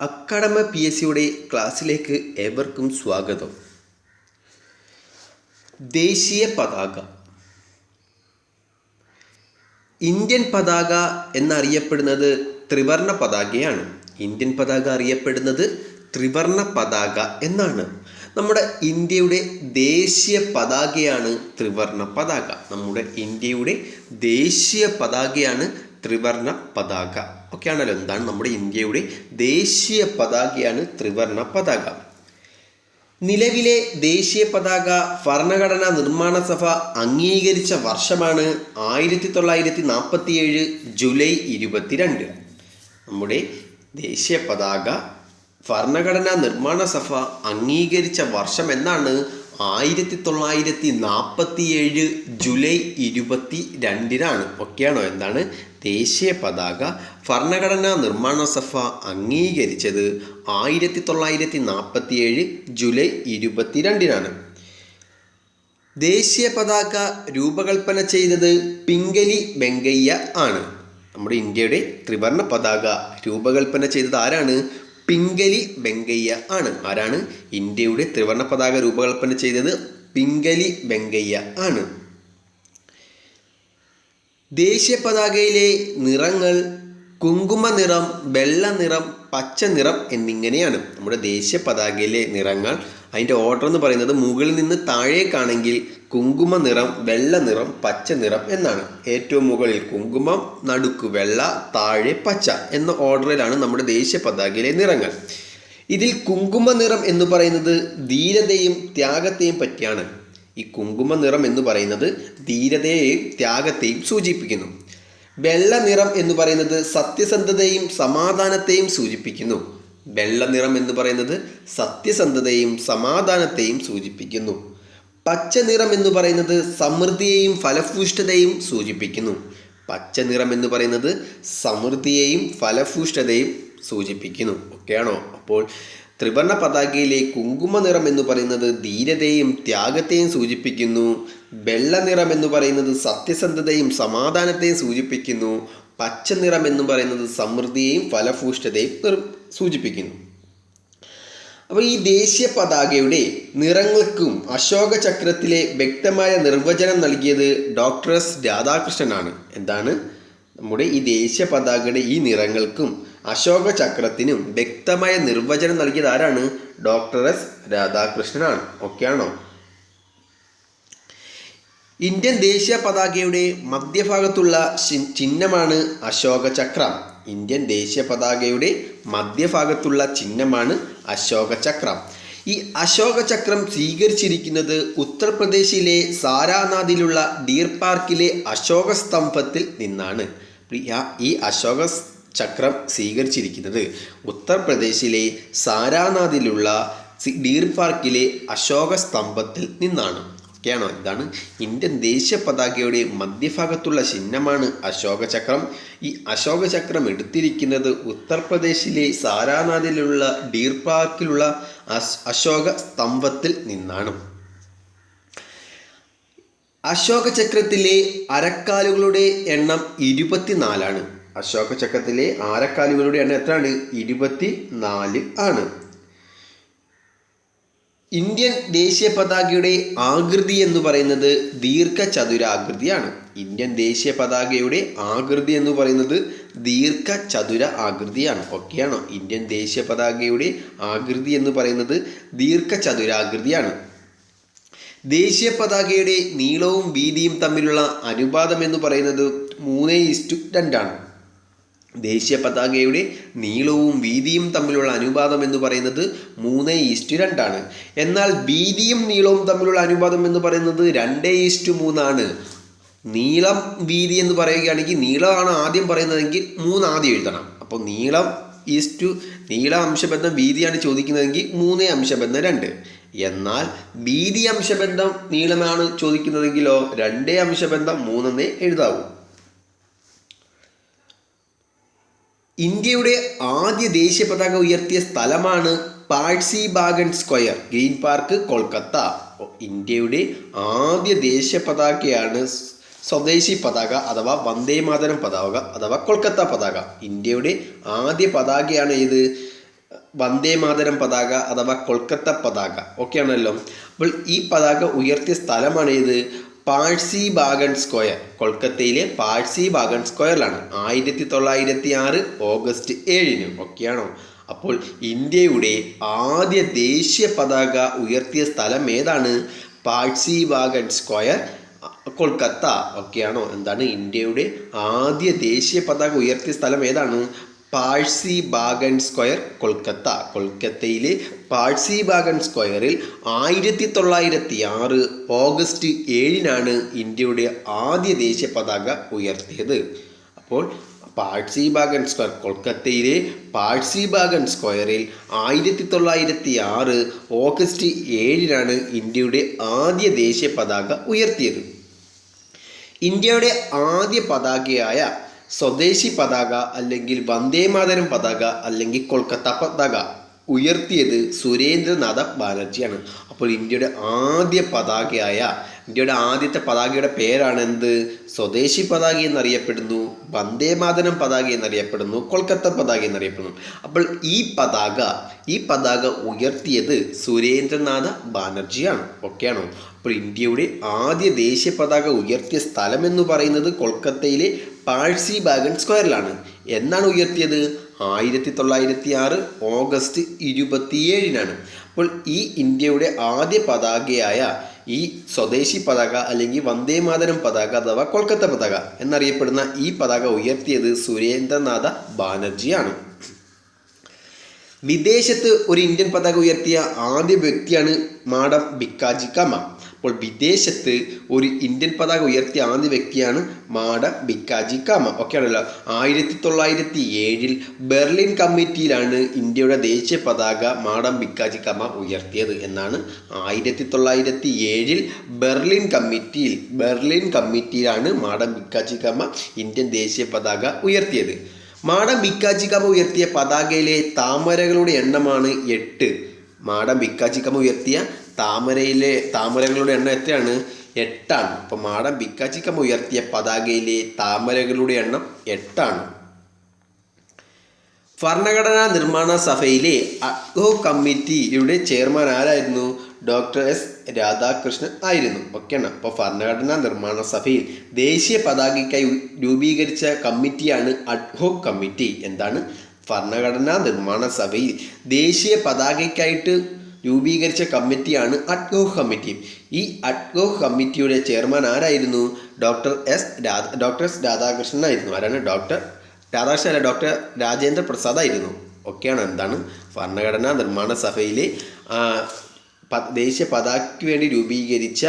അക്കാഡമ P S സിയുടെ ക്ലാസ്സിലേക്ക് ഏവർക്കും സ്വാഗതം. ദേശീയ പതാക. ഇന്ത്യൻ പതാക എന്നറിയപ്പെടുന്നത് ത്രിവർണ പതാകയാണ്. ഇന്ത്യൻ പതാക അറിയപ്പെടുന്നത് ത്രിവർണ പതാക എന്നാണ്. നമ്മുടെ ഇന്ത്യയുടെ ദേശീയ പതാകയാണ് ത്രിവർണ പതാക. നമ്മുടെ ഇന്ത്യയുടെ ദേശീയ പതാകയാണ് ത്രിവർണ പതാക. ഓക്കെ ആണല്ലോ എന്താണ് നമ്മുടെ ഇന്ത്യയുടെ ദേശീയ പതാകയാണ് ത്രിവർണ പതാക. നിലവിലെ ദേശീയ പതാക ഭരണഘടനാ നിർമ്മാണ സഭ അംഗീകരിച്ച വർഷമാണ് ആയിരത്തി തൊള്ളായിരത്തി നാൽപ്പത്തി ഏഴ് ജൂലൈ ഇരുപത്തിരണ്ട്. നമ്മുടെ ദേശീയ പതാക ഭരണഘടനാ നിർമ്മാണ സഭ അംഗീകരിച്ച വർഷം എന്നാണ് ആയിരത്തി തൊള്ളായിരത്തി നാൽപ്പത്തി ഏഴ് ജൂലൈ ഇരുപത്തി രണ്ടിനാണ് ഒക്കെയാണോ? എന്താണ്? ദേശീയ പതാക ഭരണഘടനാ നിർമ്മാണ സഭ അംഗീകരിച്ചത് ആയിരത്തി തൊള്ളായിരത്തി നാൽപ്പത്തി ഏഴ് ജൂലൈ ഇരുപത്തിരണ്ടിനാണ്. ദേശീയ പതാക രൂപകൽപ്പന ചെയ്തത് പിങ്കലി വെങ്കയ്യ ആണ്. നമ്മുടെ ഇന്ത്യയുടെ ത്രിവർണ പതാക രൂപകൽപ്പന ചെയ്തത് ആരാണ്? പിംഗലി വെങ്കയ്യ ആണ്. ആരാണ്? ഇന്ത്യയുടെ ത്രിവർണ പതാക രൂപകൽപ്പന ചെയ്തത് പിംഗലി വെങ്കയ്യ ആണ്. ദേശീയ പതാകയിലെ നിറങ്ങൾ കുങ്കുമ നിറം വെള്ള നിറം പച്ച നിറം എന്നിങ്ങനെയാണ്. നമ്മുടെ ദേശീയ പതാകയിലെ നിറങ്ങൾ അതിന്റെ ഓർഡർ എന്ന് പറയുന്നത് മുകളിൽ നിന്ന് താഴേക്കാണെങ്കിൽ കുങ്കുമ നിറം വെള്ള നിറം പച്ച നിറം എന്നാണ്. ഏറ്റവും മുകളിൽ കുങ്കുമം നടുക്ക് വെള്ള താഴെ പച്ച എന്ന ഓർഡറിലാണ് നമ്മുടെ ദേശീയ പതാകയിലെ നിറങ്ങൾ. ഇതിൽ കുങ്കുമ നിറം എന്ന് പറയുന്നത് ധീരതയും ത്യാഗത്തെയും പറ്റിയാണ്. ഈ കുങ്കുമ നിറം എന്ന് പറയുന്നത് ധീരതയെയും ത്യാഗത്തെയും സൂചിപ്പിക്കുന്നു. വെള്ള നിറം എന്ന് പറയുന്നത് സത്യസന്ധതയും സമാധാനത്തെയും സൂചിപ്പിക്കുന്നു. വെള്ള നിറം എന്ന് പറയുന്നത് സത്യസന്ധതയും സമാധാനത്തെയും സൂചിപ്പിക്കുന്നു. പച്ച നിറം എന്ന് പറയുന്നത് സമൃദ്ധിയെയും ഫലഭൂഷ്ഠതയും സൂചിപ്പിക്കുന്നു. പച്ച നിറം എന്ന് പറയുന്നത് സമൃദ്ധിയെയും ഫലഭൂഷ്ഠതയും സൂചിപ്പിക്കുന്നു. ഓക്കെയാണോ? അപ്പോൾ ത്രിവർണ പതാകയിലെ കുങ്കുമ നിറം എന്ന് പറയുന്നത് ധീരതയും ത്യാഗത്തെയും സൂചിപ്പിക്കുന്നു. വെള്ള നിറം എന്ന് പറയുന്നത് സത്യസന്ധതയും സമാധാനത്തെയും സൂചിപ്പിക്കുന്നു. പച്ച നിറം എന്ന് പറയുന്നത് സമൃദ്ധിയെയും ഫലഭൂഷ്ഠതയും സൂചിപ്പിക്കുന്നു. അപ്പോൾ ഈ ദേശീയ പതാകയുടെ നിറങ്ങൾക്കും അശോക ചക്രത്തിലെ വ്യക്തമായ നിർവചനം നൽകിയത് ഡോക്ടർ എസ് രാധാകൃഷ്ണനാണ്. എന്താണ്? നമ്മുടെ ഈ ദേശീയ പതാകയുടെ ഈ നിറങ്ങൾക്കും അശോക ചക്രത്തിനും വ്യക്തമായ നിർവചനം നൽകിയത് ആരാണ്? ഡോക്ടർ എസ് രാധാകൃഷ്ണനാണ്. ആണോ? ഇന്ത്യൻ ദേശീയ പതാകയുടെ മധ്യഭാഗത്തുള്ള ചിഹ്നമാണ് അശോക ചക്രം ഇന്ത്യൻ ദേശീയ പതാകയുടെ മധ്യഭാഗത്തുള്ള ചിഹ്നമാണ് അശോക ചക്രം ഈ അശോക ചക്രം സ്വീകരിച്ചിരിക്കുന്നത് ഉത്തർപ്രദേശിലെ സാരാനാഥിലുള്ള ഡീർ പാർക്കിലെ അശോക സ്തംഭത്തിൽ നിന്നാണ് ഈ അശോക ചക്രം സ്വീകരിച്ചിരിക്കുന്നത് ഉത്തർപ്രദേശിലെ സാരാനാഥിലുള്ള ഡീർ പാർക്കിലെ അശോക സ്തംഭത്തിൽ നിന്നാണ്. ഒക്കെയാണോ ഇതാണ് ഇന്ത്യൻ ദേശീയ പതാകയുടെ മധ്യഭാഗത്തുള്ള ചിഹ്നമാണ് അശോകചക്രം. ഈ അശോകചക്രം എടുത്തിരിക്കുന്നത് ഉത്തർപ്രദേശിലെ സാരാനാഥിലുള്ള ഡീർ പാർക്കിലുള്ള അശോക സ്തംഭത്തിൽ നിന്നാണ്. അശോകചക്രത്തിലെ അരക്കാലുകളുടെ എണ്ണം ഇരുപത്തിനാലാണ്. അശോക ചക്രത്തിലെ ആരക്കാലുകളുടെ എണ്ണം എത്രയാണ്? ഇരുപത്തി നാല് ആണ്. ഇന്ത്യൻ ദേശീയ പതാകയുടെ ആകൃതി എന്ന് പറയുന്നത് ദീർഘചതുരാകൃതിയാണ്. ഇന്ത്യൻ ദേശീയ പതാകയുടെ ആകൃതി എന്ന് പറയുന്നത് ദീർഘചതുര ആകൃതിയാണ്. ഓക്കെയാണോ ഇന്ത്യൻ ദേശീയ പതാകയുടെ ആകൃതി എന്ന് പറയുന്നത് ദീർഘചതുരാകൃതിയാണ്. ദേശീയ പതാകയുടെ നീളവും വീതിയും തമ്മിലുള്ള അനുപാതം എന്ന് പറയുന്നത് മൂന്ന് ഇസ്റ്റു രണ്ടാണ് ദേശീയ പതാകയുടെ നീളവും വീതിയും തമ്മിലുള്ള അനുപാതം എന്ന് പറയുന്നത് മൂന്ന് ഈസ്റ്റ് രണ്ടാണ്. എന്നാൽ വീതിയും നീളവും തമ്മിലുള്ള അനുപാതം എന്ന് പറയുന്നത് രണ്ട് ഈസ്റ്റ് മൂന്നാണ്. നീളം വീതി എന്ന് പറയുകയാണെങ്കിൽ നീളമാണ് ആദ്യം പറയുന്നതെങ്കിൽ മൂന്ന് ആദ്യം എഴുതണം. അപ്പോൾ നീളം ഈസ്റ്റു നീള അംശബന്ധം വീതിയാണ് ചോദിക്കുന്നതെങ്കിൽ മൂന്ന് അംശബന്ധം രണ്ട്. എന്നാൽ വീതി അംശബന്ധം നീളമാണ് ചോദിക്കുന്നതെങ്കിലോ രണ്ടേ അംശബന്ധം മൂന്നെന്നേ എഴുതാവൂ. ഇന്ത്യയുടെ ആദ്യ ദേശീയ പതാക ഉയർത്തിയ സ്ഥലമാണ് Parsi Bagan square green park Kolkata. ഇന്ത്യയുടെ ആദ്യ ദേശീയ പതാകയാണ് സ്വദേശി പതാക അഥവാ വന്ദേ മാതരം പതാക അഥവാ കൊൽക്കത്ത പതാക. ഇന്ത്യയുടെ ആദ്യ പതാകയാണ് ഇത് വന്ദേ മാതരം പതാക അഥവാ കൊൽക്കത്ത പതാക. ഓക്കെ ആണല്ലോ അപ്പോൾ ഈ പതാക ഉയർത്തിയ സ്ഥലമാണ് ഇത് പാഴ്സി ബാഗൺ സ്ക്വയർ. കൊൽക്കത്തയിലെ പാഴ്സി ബാഗൺ സ്ക്വയറിലാണ് ആയിരത്തി തൊള്ളായിരത്തി ആറ് ഓഗസ്റ്റ് ഏഴിന്. ഒക്കെയാണോ അപ്പോൾ ഇന്ത്യയുടെ ആദ്യ ദേശീയ പതാക ഉയർത്തിയ സ്ഥലം ഏതാണ്? പാഴ്സി ബാഗൺ സ്ക്വയർ കൊൽക്കത്ത. ഒക്കെയാണോ എന്താണ് ഇന്ത്യയുടെ ആദ്യ ദേശീയ പതാക ഉയർത്തിയ സ്ഥലം ഏതാണ്? പാഴ്സി ബാഗൻ സ്ക്വയർ കൊൽക്കത്ത. കൊൽക്കത്തയിലെ പാഴ്സി ബാഗൻ സ്ക്വയറിൽ ആയിരത്തി തൊള്ളായിരത്തി ആറ് ഓഗസ്റ്റ് ഏഴിനാണ് ഇന്ത്യയുടെ ആദ്യ ദേശീയ പതാക ഉയർത്തിയത്. അപ്പോൾ പാഴ്സി ബാഗൻ സ്ക്വയർ കൊൽക്കത്തയിലെ പാഴ്സി ബാഗൻ സ്ക്വയറിൽ ആയിരത്തി തൊള്ളായിരത്തി ആറ് ഓഗസ്റ്റ് ഏഴിനാണ് ഇന്ത്യയുടെ ആദ്യ ദേശീയ പതാക ഉയർത്തിയത്. ഇന്ത്യയുടെ ആദ്യ പതാകയായ സ്വദേശി പതാക അല്ലെങ്കിൽ വന്ദേമാതരം പതാക അല്ലെങ്കിൽ കൊൽക്കത്ത പതാക ഉയർത്തിയത് സുരേന്ദ്രനാഥ ബാനർജിയാണ്. അപ്പോൾ ഇന്ത്യയുടെ ആദ്യ പതാകയായ ഇന്ത്യയുടെ ആദ്യത്തെ പതാകയുടെ പേരാണ് എന്ത്? സ്വദേശി പതാക എന്നറിയപ്പെടുന്നു വന്ദേമാതരം പതാക എന്നറിയപ്പെടുന്നു കൊൽക്കത്ത പതാക എന്നറിയപ്പെടുന്നു. അപ്പോൾ ഈ പതാക ഈ പതാക ഉയർത്തിയത് സുരേന്ദ്രനാഥ ബാനർജിയാണ്. ഓക്കെയാണോ? അപ്പോൾ ഇന്ത്യയുടെ ആദ്യ ദേശീയ പതാക ഉയർത്തിയ സ്ഥലം എന്ന് പറയുന്നത് കൊൽക്കത്തയിലെ പാഴ്സി ബാഗൻ സ്ക്വയറിലാണ്. എന്നാണ് ഉയർത്തിയത്? ആയിരത്തി തൊള്ളായിരത്തി ആറ് ഓഗസ്റ്റ് ഇരുപത്തിയേഴിനാണ്. അപ്പോൾ ഈ ഇന്ത്യയുടെ ആദ്യ പതാകയായ ഈ സ്വദേശി പതാക അല്ലെങ്കിൽ വന്ദേമാതരം പതാക അഥവാ കൊൽക്കത്ത പതാക എന്നറിയപ്പെടുന്ന ഈ പതാക ഉയർത്തിയത് സുരേന്ദ്രനാഥ ബാനർജിയാണ്. വിദേശത്ത് ഒരു ഇന്ത്യൻ പതാക ഉയർത്തിയ ആദ്യ വ്യക്തിയാണ് മാഡം ബിക്കാജി കമ. അപ്പോൾ വിദേശത്ത് ഒരു ഇന്ത്യൻ പതാക ഉയർത്തിയ ആദ്യ വ്യക്തിയാണ് മാഡ ബിക്കാജി കാമ. ഒക്കെയാണല്ലോ ആയിരത്തി തൊള്ളായിരത്തി ഏഴിൽ ബെർലിൻ കമ്മിറ്റിയിലാണ് ഇന്ത്യയുടെ ദേശീയ പതാക മാഡം ബിക്കാജി കാമ ഉയർത്തിയത് എന്നാണ് ആയിരത്തി തൊള്ളായിരത്തി ഏഴിൽ ബെർലിൻ കമ്മിറ്റിയിൽ ബെർലിൻ കമ്മിറ്റിയിലാണ് മാഡം ബിക്കാജി കാമ ഇന്ത്യൻ ദേശീയ പതാക ഉയർത്തിയത്. മാഡം ബിക്കാജി കാമ ഉയർത്തിയ പതാകയിലെ താമരകളുടെ എണ്ണമാണ് എട്ട്. മാഡം ബിക്കാജി കാമ ഉയർത്തിയ താമരയിലെ താമരകളുടെ എണ്ണം എത്രയാണ്? എട്ടാണ്. അപ്പോൾ മാഡം ബിക്കാജിക്കമ ഉയർത്തിയ പതാകയിലെ താമരകളുടെ എണ്ണം എട്ടാണ്. ഭരണഘടനാ നിർമ്മാണ സഭയിലെ അഡ്ഹോ കമ്മിറ്റിയുടെ ചെയർമാൻ ആരായിരുന്നു? ഡോക്ടർ എസ് രാധാകൃഷ്ണൻ ആയിരുന്നു. ഓക്കെയാണ് അപ്പോൾ ഭരണഘടനാ നിർമ്മാണ സഭയിൽ ദേശീയ പതാകയ്ക്കായി രൂപീകരിച്ച കമ്മിറ്റിയാണ് അഡ്ഹോ കമ്മിറ്റി. എന്താണ്? ഭരണഘടനാ നിർമ്മാണ സഭയിൽ ദേശീയ പതാകയ്ക്കായിട്ട് രൂപീകരിച്ച കമ്മിറ്റിയാണ് അഡ്ഗോ കമ്മിറ്റി. ഈ അഡ്ഗോ കമ്മിറ്റിയുടെ ചെയർമാൻ ആരായിരുന്നു? Doctor S Radha doctor S Radhakrishnan ആയിരുന്നു. ആരാണ്? ഡോക്ടർ രാധാകൃഷ്ണൻ അല്ല ഡോക്ടർ രാജേന്ദ്ര പ്രസാദ് ആയിരുന്നു. ഒക്കെയാണ് എന്താണ്? ഭരണഘടനാ നിർമ്മാണ സഭയിലെ ദേശീയ പതാകയ്ക്ക് വേണ്ടി രൂപീകരിച്ച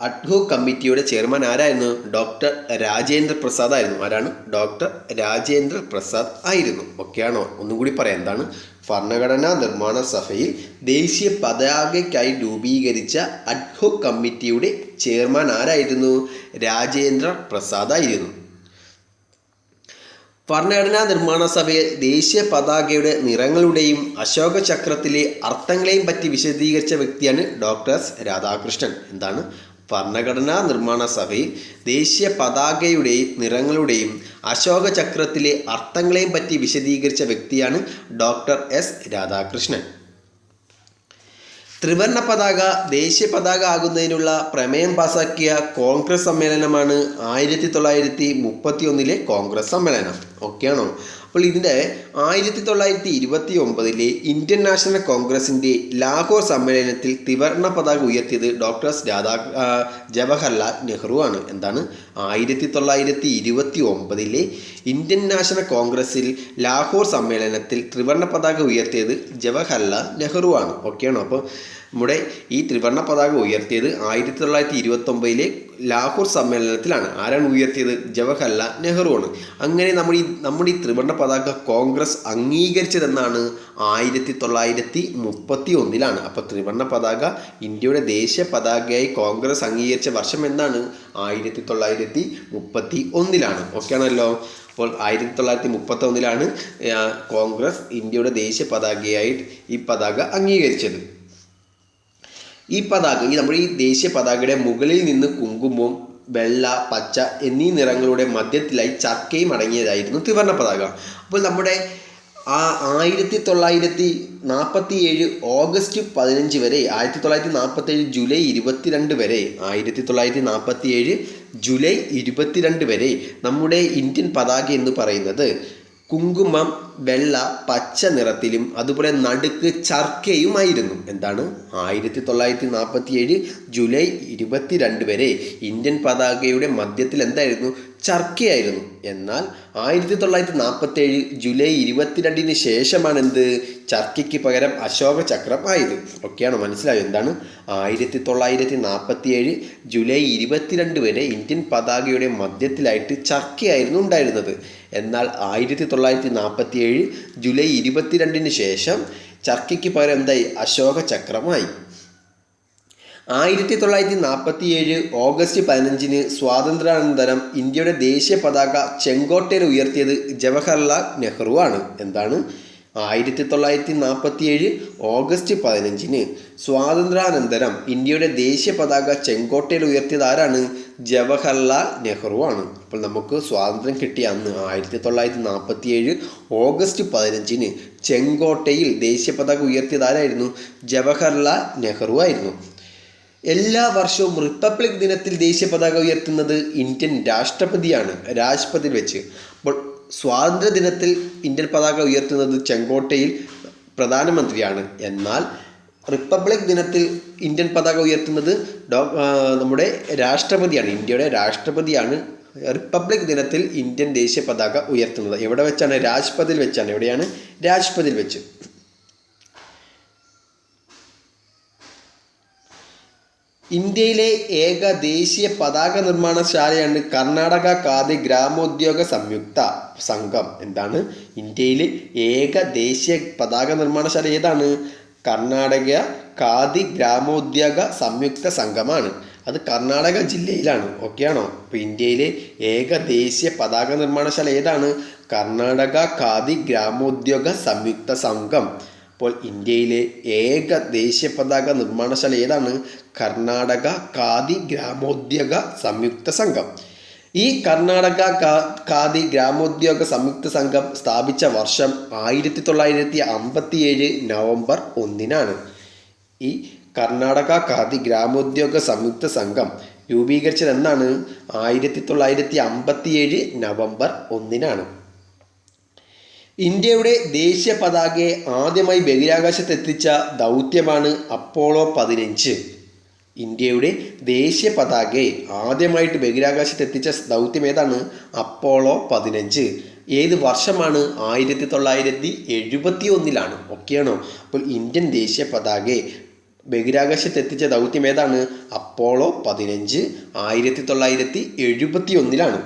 അഡ്ഹോ കമ്മിറ്റിയുടെ ചെയർമാൻ ആരായിരുന്നു? ഡോക്ടർ രാജേന്ദ്ര പ്രസാദ് ആയിരുന്നു. ആരാണ്? ഡോക്ടർ രാജേന്ദ്ര പ്രസാദ് ആയിരുന്നു. ഒക്കെയാണോ? ഒന്നും കൂടി പറയാം. എന്താണ്? ഭരണഘടനാ നിർമ്മാണ സഭയിൽ ദേശീയ പതാകയ്ക്കായി രൂപീകരിച്ച അഡ്ഹോ കമ്മിറ്റിയുടെ ചെയർമാൻ ആരായിരുന്നു? രാജേന്ദ്ര പ്രസാദായിരുന്നു ഭരണഘടനാ നിർമ്മാണ സഭയിൽ ദേശീയ പതാകയുടെ നിറങ്ങളുടെയും അശോക ചക്രത്തിലെ അർത്ഥങ്ങളെയും പറ്റി വിശദീകരിച്ച വ്യക്തിയാണ് ഡോക്ടർ രാധാകൃഷ്ണൻ. എന്താണ്? ഭരണഘടനാ നിർമ്മാണ സഭയിൽ ദേശീയ പതാകയുടെയും നിറങ്ങളുടെയും അശോക ചക്രത്തിലെ അർത്ഥങ്ങളെയും പറ്റി വിശദീകരിച്ച വ്യക്തിയാണ് ഡോക്ടർ എസ് രാധാകൃഷ്ണൻ. ത്രിവർണ പതാക ദേശീയ പതാക ആകുന്നതിനുള്ള പ്രമേയം പാസാക്കിയ കോൺഗ്രസ് സമ്മേളനമാണ് ആയിരത്തി തൊള്ളായിരത്തി മുപ്പത്തി ഒന്നിലെ കോൺഗ്രസ് സമ്മേളനം. ഓക്കെയാണോ? അപ്പോൾ ഇതിന്റെ ആയിരത്തി തൊള്ളായിരത്തി ഇരുപത്തി ഒമ്പതിലെ ഇന്ത്യൻ നാഷണൽ കോൺഗ്രസിന്റെ ലാഹോർ സമ്മേളനത്തിൽ ത്രിവർണ പതാക ഉയർത്തിയത് ഡോക്ടർ രാധാ ജവഹർലാൽ നെഹ്റു ആണ്. എന്താണ്? ആയിരത്തി തൊള്ളായിരത്തി ഇരുപത്തി ഒമ്പതിലെ ഇന്ത്യൻ നാഷണൽ കോൺഗ്രസിൽ ലാഹോർ സമ്മേളനത്തിൽ ത്രിവർണ പതാക ഉയർത്തിയത് ജവഹർലാൽ നെഹ്റു ആണ്. ഓക്കെയാണോ? അപ്പോൾ നമ്മുടെ ഈ ത്രിവർണ പതാക ഉയർത്തിയത് ആയിരത്തി തൊള്ളായിരത്തി ഇരുപത്തി ഒമ്പതിലെ ലാഹോർ സമ്മേളനത്തിലാണ്. ആരാണ് ഉയർത്തിയത്? ജവഹർലാൽ നെഹ്റു ആണ്. അങ്ങനെ നമ്മൾ ഈ നമ്മുടെ ഈ ത്രിവർണ പതാക കോൺഗ്രസ് അംഗീകരിച്ചതെന്നാണ് ആയിരത്തി തൊള്ളായിരത്തി മുപ്പത്തി ഒന്നിലാണ് അപ്പോൾ ത്രിവർണ പതാക ഇന്ത്യയുടെ ദേശീയ പതാകയായി കോൺഗ്രസ് അംഗീകരിച്ച വർഷം എന്താണ് ആയിരത്തി തൊള്ളായിരത്തി മുപ്പത്തി ഒന്നിലാണ് ഓക്കെ ആണല്ലോ? അപ്പോൾ ആയിരത്തി തൊള്ളായിരത്തി മുപ്പത്തി ഒന്നിലാണ് കോൺഗ്രസ് ഇന്ത്യയുടെ ദേശീയ പതാകയായി ഈ പതാക അംഗീകരിച്ചത്. ഈ പതാക ഈ നമ്മുടെ ഈ ദേശീയ പതാകയുടെ മുകളിൽ നിന്ന് കുങ്കുമം വെള്ള പച്ച എന്നീ നിറങ്ങളുടെ മധ്യത്തിലായി ചർക്കയും അടങ്ങിയതായിരുന്നു ത്രിവർണ പതാക. അപ്പോൾ നമ്മുടെ ആ ആയിരത്തി തൊള്ളായിരത്തി നാൽപ്പത്തി ഏഴ് ഓഗസ്റ്റ് പതിനഞ്ച് വരെ ആയിരത്തി തൊള്ളായിരത്തി നാൽപ്പത്തി ഏഴ് ജൂലൈ ഇരുപത്തിരണ്ട് വരെ ആയിരത്തി തൊള്ളായിരത്തി നാൽപ്പത്തി ഏഴ് ജൂലൈ ഇരുപത്തിരണ്ട് വരെ നമ്മുടെ ഇന്ത്യൻ പതാക എന്ന് പറയുന്നത് കുങ്കുമം വെള്ള പച്ച നിറത്തിലും അതുപോലെ നടുക്ക് ചർക്കയുമായിരുന്നു. എന്താണ്? ആയിരത്തി തൊള്ളായിരത്തി നാൽപ്പത്തി ഏഴ് ജൂലൈ ഇരുപത്തിരണ്ട് വരെ ഇന്ത്യൻ പതാകയുടെ മധ്യത്തിൽ എന്തായിരുന്നു? ചർക്കയായിരുന്നു. എന്നാൽ ആയിരത്തി തൊള്ളായിരത്തി നാൽപ്പത്തി ഏഴ് ജൂലൈ ഇരുപത്തിരണ്ടിന് ശേഷമാണ് എന്ത് ചർക്കയ്ക്ക് പകരം അശോക ചക്രം ആയത്. ഒക്കെയാണ് മനസ്സിലായത് എന്താണ്? ആയിരത്തി തൊള്ളായിരത്തി നാൽപ്പത്തി ഏഴ് ജൂലൈ ഇരുപത്തിരണ്ട് വരെ ഇന്ത്യൻ പതാകയുടെ മധ്യത്തിലായിട്ട് ചർക്കയായിരുന്നു ഉണ്ടായിരുന്നത്. എന്നാൽ ആയിരത്തി തൊള്ളായിരത്തി നാൽപ്പത്തി ഏഴ് ജൂലൈ ഇരുപത്തിരണ്ടിന് ശേഷം ചർക്കയ്ക്ക് പകരം എന്തായി? അശോക ചക്രമായി. ആയിരത്തി തൊള്ളായിരത്തി നാൽപ്പത്തി ഏഴ് ഓഗസ്റ്റ് പതിനഞ്ചിന് സ്വാതന്ത്ര്യാനന്തരം ഇന്ത്യയുടെ ദേശീയ പതാക ചെങ്കോട്ടയിൽ ഉയർത്തിയത് ജവഹർലാൽ നെഹ്റു ആണ്. എന്താണ്? ആയിരത്തി തൊള്ളായിരത്തി നാൽപ്പത്തി ഏഴ് ഓഗസ്റ്റ് പതിനഞ്ചിന് സ്വാതന്ത്ര്യാനന്തരം ഇന്ത്യയുടെ ദേശീയ പതാക ചെങ്കോട്ടയിൽ ഉയർത്തിയത് ആരാണ്? ജവഹർലാൽ നെഹ്റു ആണ്. അപ്പോൾ നമുക്ക് സ്വാതന്ത്ര്യം കിട്ടിയ അന്ന് ആയിരത്തി തൊള്ളായിരത്തി നാൽപ്പത്തി ഏഴ് ഓഗസ്റ്റ് പതിനഞ്ചിന് ചെങ്കോട്ടയിൽ ദേശീയ പതാക ഉയർത്തിയതാരായിരുന്നു ജവഹർലാൽ നെഹ്റു ആയിരുന്നു. എല്ലാ വർഷവും റിപ്പബ്ലിക് ദിനത്തിൽ ദേശീയ പതാക ഉയർത്തുന്നത് ഇന്ത്യൻ രാഷ്ട്രപതിയാണ് രാജ്പഥിൽ വെച്ച്. അപ്പോൾ സ്വാതന്ത്ര്യ ദിനത്തിൽ ഇന്ത്യൻ പതാക ഉയർത്തുന്നത് ചെങ്കോട്ടയിൽ പ്രധാനമന്ത്രിയാണ്. എന്നാൽ റിപ്പബ്ലിക് ദിനത്തിൽ ഇന്ത്യൻ പതാക ഉയർത്തുന്നത് ഡോ നമ്മുടെ രാഷ്ട്രപതിയാണ്. ഇന്ത്യയുടെ രാഷ്ട്രപതിയാണ് റിപ്പബ്ലിക് ദിനത്തിൽ ഇന്ത്യൻ ദേശീയ പതാക ഉയർത്തുന്നത്. എവിടെ വെച്ചാണ്? രാജ്പഥിൽ വെച്ചാണ്. എവിടെയാണ്? രാജ്പഥിൽ വെച്ച്. ഇന്ത്യയിലെ ഏക ദേശീയ പതാക നിർമ്മാണശാലയാണ് കർണാടക ഖാദി ഗ്രാമോദ്യോഗ സംയുക്ത സംഘം. എന്താണ്? ഇന്ത്യയിലെ ഏക ദേശീയ പതാക നിർമ്മാണശാല ഏതാണ്? കർണാടക ഖാദി ഗ്രാമോദ്യോഗ സംയുക്ത സംഘമാണ്. അത് കർണാടക ജില്ലയിലാണ്. ഓക്കെയാണോ അപ്പോൾ ഇന്ത്യയിലെ ഏക ദേശീയ പതാക നിർമ്മാണശാല ഏതാണ്? കർണാടക ഖാദി ഗ്രാമോദ്യോഗ സംയുക്ത സംഘം. അപ്പോൾ ഇന്ത്യയിലെ ഏക ദേശീയ പതാക നിർമ്മാണശാല ഏതാണ്? കർണാടക ഖാദി ഗ്രാമോദ്യോഗ സംയുക്ത സംഘം. ഈ കർണാടക ഖാദി ഗ്രാമോദ്യോഗ സംയുക്ത സംഘം സ്ഥാപിച്ച വർഷം ആയിരത്തി തൊള്ളായിരത്തി അമ്പത്തി ഏഴ് നവംബർ ഒന്നിനാണ്. ഈ കർണാടക ഖാദി ഗ്രാമോദ്യോഗ സംയുക്ത സംഘം രൂപീകരിച്ചത് എന്നാണ് ആയിരത്തി തൊള്ളായിരത്തി അമ്പത്തി ഏഴ് നവംബർ ഒന്നിനാണ്. ഇന്ത്യയുടെ ദേശീയ പതാകയെ ആദ്യമായി ബഹിരാകാശത്തെത്തിച്ച ദൗത്യമാണ് അപ്പോളോ പതിനഞ്ച്. ഇന്ത്യയുടെ ദേശീയ പതാകയെ ആദ്യമായിട്ട് ബഹിരാകാശത്ത് എത്തിച്ച ദൗത്യം ഏതാണ്? അപ്പോളോ പതിനഞ്ച്. ഏത് വർഷമാണ് ആയിരത്തി തൊള്ളായിരത്തി എഴുപത്തി ഒന്നിലാണ് ഒക്കെയാണോ? അപ്പോൾ ഇന്ത്യൻ ദേശീയ പതാകയെ ബഹിരാകാശത്ത് എത്തിച്ച ദൗത്യം ഏതാണ്? അപ്പോളോ പതിനഞ്ച് ആയിരത്തി തൊള്ളായിരത്തി എഴുപത്തി ഒന്നിലാണ്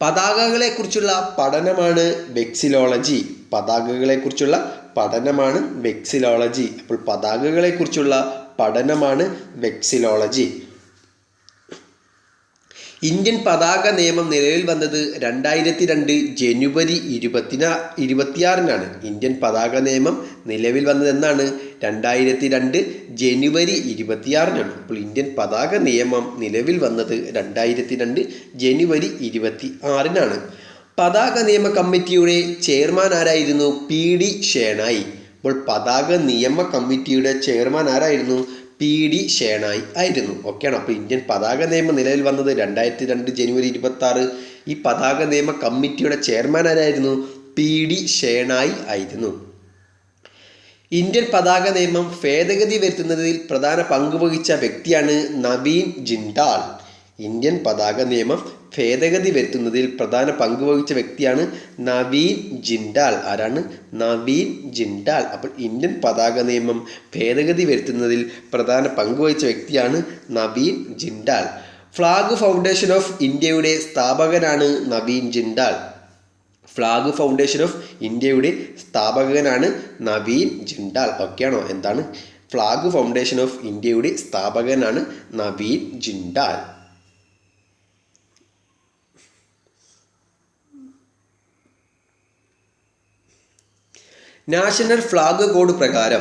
പതാകകളെക്കുറിച്ചുള്ള പഠനമാണ് വെക്സിലോളജി. പതാകകളെക്കുറിച്ചുള്ള പഠനമാണ് വെക്സിലോളജി. അപ്പോൾ പതാകകളെക്കുറിച്ചുള്ള പഠനമാണ് വെക്സിലോളജി. ഇന്ത്യൻ പതാക നിയമം നിലവിൽ വന്നത് രണ്ടായിരത്തി രണ്ട് ജനുവരി ഇരുപത്തിനാ ഇരുപത്തിയാറിനാണ്. ഇന്ത്യൻ പതാക നിയമം നിലവിൽ വന്നത് എന്നാണ് രണ്ടായിരത്തി രണ്ട് ജനുവരി ഇരുപത്തിയാറിനാണ്. അപ്പോൾ ഇന്ത്യൻ പതാക നിയമം നിലവിൽ വന്നത് രണ്ടായിരത്തി രണ്ട് ജനുവരി ഇരുപത്തി ആറിനാണ് പതാക നിയമ കമ്മിറ്റിയുടെ ചെയർമാൻ ആരായിരുന്നു? P D Shenoy. അപ്പോൾ പതാക നിയമ കമ്മിറ്റിയുടെ ചെയർമാൻ ആരായിരുന്നു? പി. ഡി. ഷേണായി ആയിരുന്നു. ഓക്കെയാണ് അപ്പോൾ ഇന്ത്യൻ പതാക നിയമം നിലവിൽ വന്നത് രണ്ടായിരത്തി രണ്ട് ജനുവരി ഇരുപത്തി ഈ പതാക നിയമ കമ്മിറ്റിയുടെ ചെയർമാൻ ആരായിരുന്നു? പി. ഡി. ഷേണായി ആയിരുന്നു. ഇന്ത്യൻ പതാക നിയമം ഭേദഗതി വരുത്തുന്നതിൽ പ്രധാന പങ്ക് വഹിച്ച വ്യക്തിയാണ് നവീൻ ജിൻഡാൽ. ഇന്ത്യൻ പതാക നിയമം ഭേദഗതി വരുത്തുന്നതിൽ പ്രധാന പങ്ക് വഹിച്ച വ്യക്തിയാണ് നവീൻ ജിൻഡാൽ. ആരാണ്? നവീൻ ജിൻഡാൽ. അപ്പോൾ ഇന്ത്യൻ പതാക നിയമം ഭേദഗതി വരുത്തുന്നതിൽ പ്രധാന പങ്ക് വഹിച്ച വ്യക്തിയാണ് Naveen Jindal. Flag foundation of ഇന്ത്യയുടെ സ്ഥാപകനാണ് Naveen Jindal. Flag foundation of ഇന്ത്യയുടെ സ്ഥാപകനാണ് നവീൻ ജിൻഡാൽ. ഒക്കെയാണോ എന്താണ്? ഫ്ലാഗ് ഫൗണ്ടേഷൻ ഓഫ് ഇന്ത്യയുടെ സ്ഥാപകനാണ് Naveen Jindal. National flag code പ്രകാരം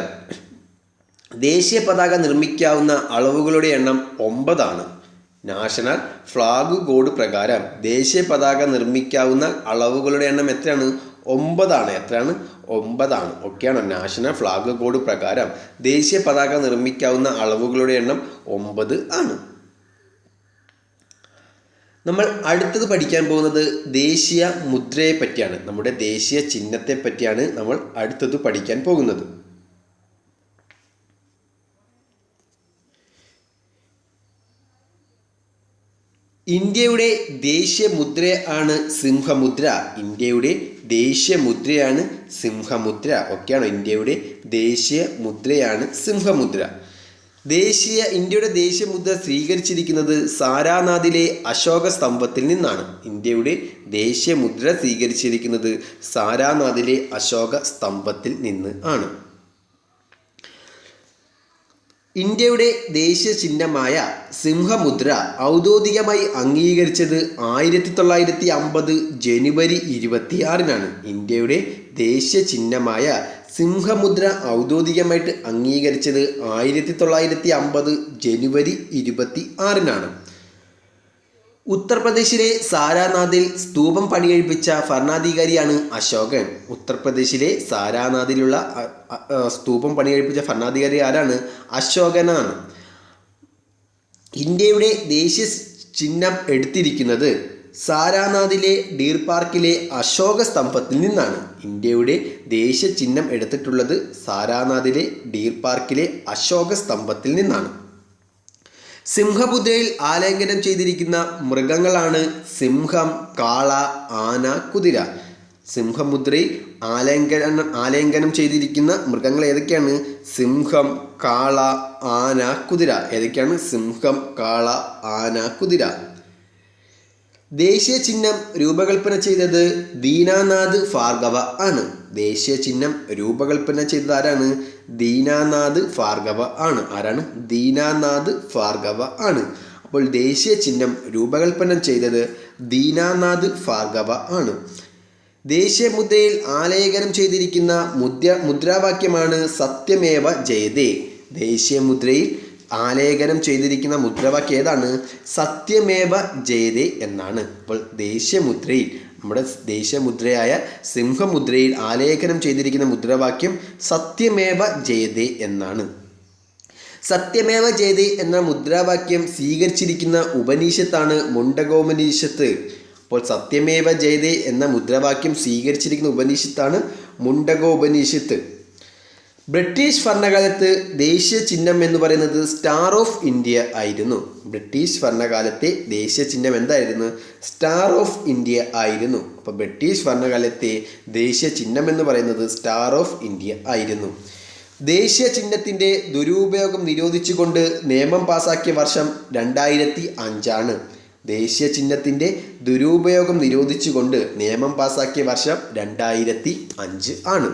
ദേശീയ പതാക നിർമ്മിക്കാവുന്ന അളവുകളുടെ എണ്ണം ഒമ്പതാണ്. നാഷണൽ ഫ്ലാഗ് കോഡ് പ്രകാരം ദേശീയ പതാക നിർമ്മിക്കാവുന്ന അളവുകളുടെ എണ്ണം എത്രയാണ്? ഒമ്പതാണ്. എത്രയാണ്? ഒമ്പതാണ്. ഒക്കെയാണോ നാഷണൽ ഫ്ലാഗ് കോഡ് പ്രകാരം ദേശീയ പതാക നിർമ്മിക്കാവുന്ന അളവുകളുടെ എണ്ണം ഒമ്പത് ആണ്. നമ്മൾ അടുത്തത് പഠിക്കാൻ പോകുന്നത് ദേശീയ മുദ്രയെ പറ്റിയാണ്. നമ്മുടെ ദേശീയ ചിഹ്നത്തെ പറ്റിയാണ് നമ്മൾ അടുത്തത് പഠിക്കാൻ പോകുന്നത്. ഇന്ത്യയുടെ ദേശീയ മുദ്ര ആണ് സിംഹമുദ്ര. ഇന്ത്യയുടെ ദേശീയ മുദ്രയാണ് സിംഹമുദ്ര. ഒക്കെയാണോ? ഇന്ത്യയുടെ ദേശീയ മുദ്രയാണ് സിംഹമുദ്ര. ദേശീയ ഇന്ത്യയുടെ ദേശീയ മുദ്ര സ്വീകരിച്ചിരിക്കുന്നത് സാരാനാഥിലെ അശോക സ്തംഭത്തിൽ നിന്നാണ്. ഇന്ത്യയുടെ ദേശീയ മുദ്ര സ്വീകരിച്ചിരിക്കുന്നത് സാരാനാഥിലെ അശോക സ്തംഭത്തിൽ നിന്ന് ആണ്. ഇന്ത്യയുടെ ദേശീയ ചിഹ്നമായ സിംഹമുദ്ര ഔദ്യോഗികമായി അംഗീകരിച്ചത് ആയിരത്തി തൊള്ളായിരത്തി അമ്പത് ജനുവരി ഇരുപത്തിയാറിനാണ്. ഇന്ത്യയുടെ ദേശീയ ചിഹ്നമായ സിംഹമുദ്ര ഔദ്യോഗികമായിട്ട് അംഗീകരിച്ചത് ആയിരത്തി തൊള്ളായിരത്തി അമ്പത് ജനുവരി ഇരുപത്തി ആറിനാണ് ഉത്തർപ്രദേശിലെ സാരാനാഥിൽ സ്തൂപം പണികഴിപ്പിച്ച ഭരണാധികാരിയാണ് അശോകൻ. ഉത്തർപ്രദേശിലെ സാരാനാഥിലുള്ള സ്തൂപം പണികഴിപ്പിച്ച ഭരണാധികാരി ആരാണ്? അശോകനാണ്. ഇന്ത്യയുടെ ദേശീയ ചിഹ്നം എടുത്തിരിക്കുന്നത് സാരാനാഥിലെ ഡീർ പാർക്കിലെ അശോക സ്തംഭത്തിൽ നിന്നാണ് ഇന്ത്യയുടെ ദേശീയ ചിഹ്നം എടുത്തിട്ടുള്ളത് സാരാനാഥിലെ ഡീർ പാർക്കിലെ അശോക സ്തംഭത്തിൽ നിന്നാണ്. സിംഹബുദ്ധയിൽ ആലേഖനം ചെയ്തിരിക്കുന്ന മൃഗങ്ങളാണ് സിംഹം കാള ആന കുതിര. സിംഹമുദ്രയിൽ ആലേഖനം ആലേഖനം ചെയ്തിരിക്കുന്ന മൃഗങ്ങൾ ഏതൊക്കെയാണ്? സിംഹം കാള ആന കുതിര. ഏതൊക്കെയാണ്? സിംഹം കാള ആന കുതിര. ദേശീയ ചിഹ്നം രൂപകൽപ്പന ചെയ്തത് ദീനാനാഥ് ഫാർഗവ ആണ്. ദേശീയ ചിഹ്നം രൂപകൽപ്പന ചെയ്തത് ആരാണ്? ദീനാനാഥ് ഫാർഗവ ആണ്. ആരാണ്? ദീനാനാഥ് ഫാർഗവ ആണ്. അപ്പോൾ ദേശീയ ചിഹ്നം രൂപകൽപ്പന ചെയ്തത് ദീനാനാഥ് ഫാർഗവ ആണ്. ദേശീയ മുദ്രയിൽ ആലേഖനം ചെയ്തിരിക്കുന്ന മുദ്ര മുദ്രാവാക്യമാണ് സത്യമേവ ജയതേ. ദേശീയ മുദ്രയിൽ ആലേഖനം ചെയ്തിരിക്കുന്ന മുദ്രാവാക്യം ഏതാണ്? സത്യമേവ ജയതേ എന്നാണ്. അപ്പോൾ ദേശീയമുദ്രയിൽ നമ്മുടെ ദേശീയമുദ്രയായ സിംഹമുദ്രയിൽ ആലേഖനം ചെയ്തിരിക്കുന്ന മുദ്രാവാക്യം സത്യമേവ ജയതേ എന്നാണ്. സത്യമേവ ജയതേ എന്ന മുദ്രാവാക്യം സ്വീകരിച്ചിരിക്കുന്ന ഉപനിഷത്താണ് മുണ്ടകോപനിഷത്ത്. അപ്പോൾ സത്യമേവ ജയതേ എന്ന മുദ്രാവാക്യം സ്വീകരിച്ചിരിക്കുന്ന ഉപനിഷത്താണ് മുണ്ടകോപനിഷത്ത്. ബ്രിട്ടീഷ് ഭരണകാലത്ത് ദേശീയ ചിഹ്നം എന്ന് പറയുന്നത് സ്റ്റാർ ഓഫ് ഇന്ത്യ ആയിരുന്നു. ബ്രിട്ടീഷ് ഭരണകാലത്തെ ദേശീയ ചിഹ്നം എന്തായിരുന്നു? സ്റ്റാർ ഓഫ് ഇന്ത്യ ആയിരുന്നു. അപ്പോൾ ബ്രിട്ടീഷ് ഭരണകാലത്തെ ദേശീയ ചിഹ്നം എന്ന് പറയുന്നത് സ്റ്റാർ ഓഫ് ഇന്ത്യ ആയിരുന്നു. ദേശീയ ചിഹ്നത്തിന്റെ ദുരുപയോഗം നിരോധിച്ചുകൊണ്ട് നിയമം പാസാക്കിയ വർഷം രണ്ടായിരത്തി അഞ്ചാണ് ദേശീയ ചിഹ്നത്തിന്റെ ദുരുപയോഗം നിരോധിച്ചുകൊണ്ട് നിയമം പാസാക്കിയ വർഷം രണ്ടായിരത്തി അഞ്ച് ആണ്.